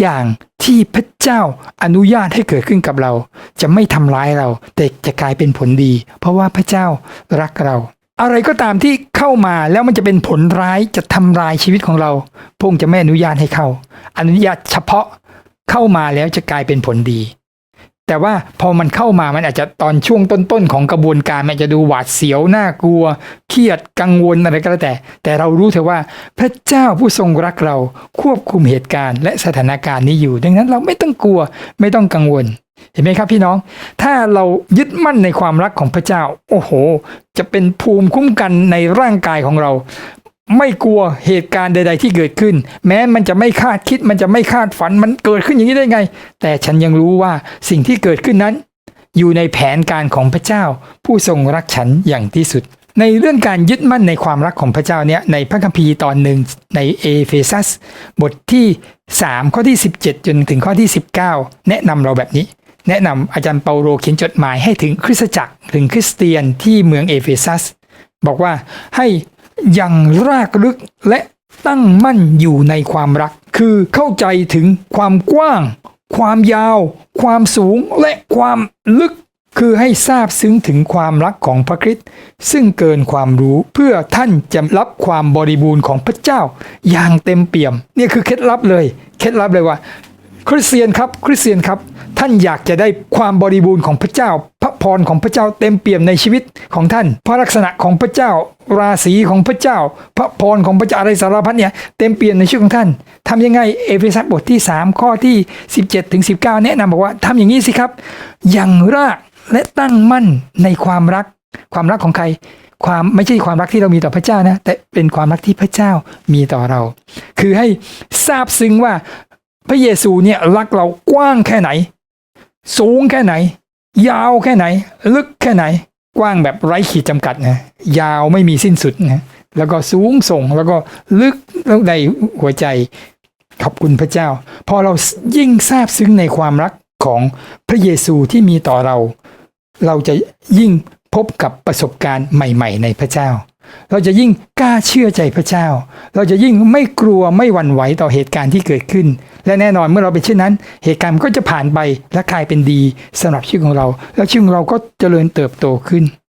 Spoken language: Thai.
อย่างที่พระเจ้าอนุญาตให้เกิดขึ้นกับเรา จะไม่ทำร้ายเรา แต่จะกลายเป็นผลดี เพราะว่าพระเจ้ารักเรา อะไรก็ตามที่เข้ามาแล้วมันจะเป็นผลร้ายจะทำลายชีวิตของเราพระองค์จะไม่อนุญาตให้เข้า อนุญาตเฉพาะเข้ามาแล้วจะกลายเป็นผลดี แต่ว่าพอมันเข้ามามันอาจจะตอนช่วงต้นๆของกระบวนการมันจจะดูหวาดเสียวน่ากลัว เครียดกังวลอะไรก็แล้วแต่ แต่เรารู้เถอะว่าพระเจ้าผู้ทรงรักเราควบคุมเหตุการณ์และสถานการณ์นี้อยู่ ดังนั้นเราไม่ต้องกลัวไม่ต้องกังวลเห็นไหมครับพี่น้อง ถ้าเรายึดมั่นในความรักของพระเจ้า โอ้โห จะเป็นภูมิคุ้มกันในร่างกายของเรา ไม่กลัวเหตุการณ์ใด ๆ ที่เกิดขึ้น แม้มันจะไม่คาดคิดมันจะไม่คาดฝันมันเกิดขึ้นอย่างนี้ได้ไง แต่ฉันยังรู้ว่าสิ่งที่เกิดขึ้นนั้น อยู่ในแผนการของพระเจ้า ผู้ทรงรักฉันอย่างที่สุด ในเรื่องการยึดมั่นในความรักของพระเจ้าเนี่ยในพระคัมภีร์ตอนหนึ่งในเอเฟซัสบทที่ 3 ข้อที่ 17 จนถึงข้อที่ 19 แนะนำเราแบบนี้แนะนำอาจารย์เปาโลเขียนจดหมายให้ถึงคริสตจักรถึงคริสเตียนที่เมืองเอเฟซัส บอกว่าให้ อยังรากลึกและตั้งมั่นอยู่ในความรัก คือเข้าใจถึงความกว้าง ความยาว ความสูงและความลึก คือให้ทราบซึ้งถึงความรักของพระคริสต์ซึ่งเกินความรู้เพื่อท่านจะรับความบริบูรณ์ของพระเจ้า อย่างเต็มเปี่ยมนี่คือเคล็ดลับเลย เคล็ดลับเลยว่า คริสเตียนครับ คริสเตียนครับ ท่านอยากจะได้ความบริบูรณ์ของพระเจ้า พรของพระเจ้าเต็มเปี่ยมในชีวิตของท่าน พระลักษณะของพระเจ้า ราศีของพระเจ้า พระพรของพระเจ้าอะไรสารพัดเนี่ยเต็มเปี่ยมในชีวิตของท่านทำยังไงเอเฟซัสบทที่ 3 ข้อที่ 17ถึง19 แนะนำบอกว่าทำอย่างนี้สิครับยังรากและตั้งมั่นในความรัก ความรักของใคร ความไม่ใช่ความรักที่เรามีต่อพระเจ้านะ แต่เป็นความรักที่พระเจ้ามีต่อเรา คือให้ทราบซึ้งว่าพระเยซูเนี่ยรักเรากว้างแค่ไหน สูงแค่ไหน ยาวแค่ไหน ลึกแค่ไหน กว้างแบบไร้ขีดจำกัดนะยาวไม่มีสิ้นสุดนะแล้วก็สูงส่งแล้วก็ลึกลงในหัวใจขอบคุณพระเจ้า พอเรายิ่งทราบซึ้งในความรักของพระเยซูที่มีต่อเรา เราจะยิ่งพบกับประสบการณ์ใหม่ ๆ ในพระเจ้า เราจะยิ่งกล้าเชื่อใจพระเจ้า เราจะยิ่งไม่กลัวไม่หวั่นไหวต่อเหตุการณ์ที่เกิดขึ้น และแน่นอนเมื่อเราเป็นเช่นนั้น เหตุการณ์มันก็จะผ่านไปและกลายเป็นดีสำหรับชีวิตของเรา และชีวิตของเราก็เจริญเติบโตขึ้น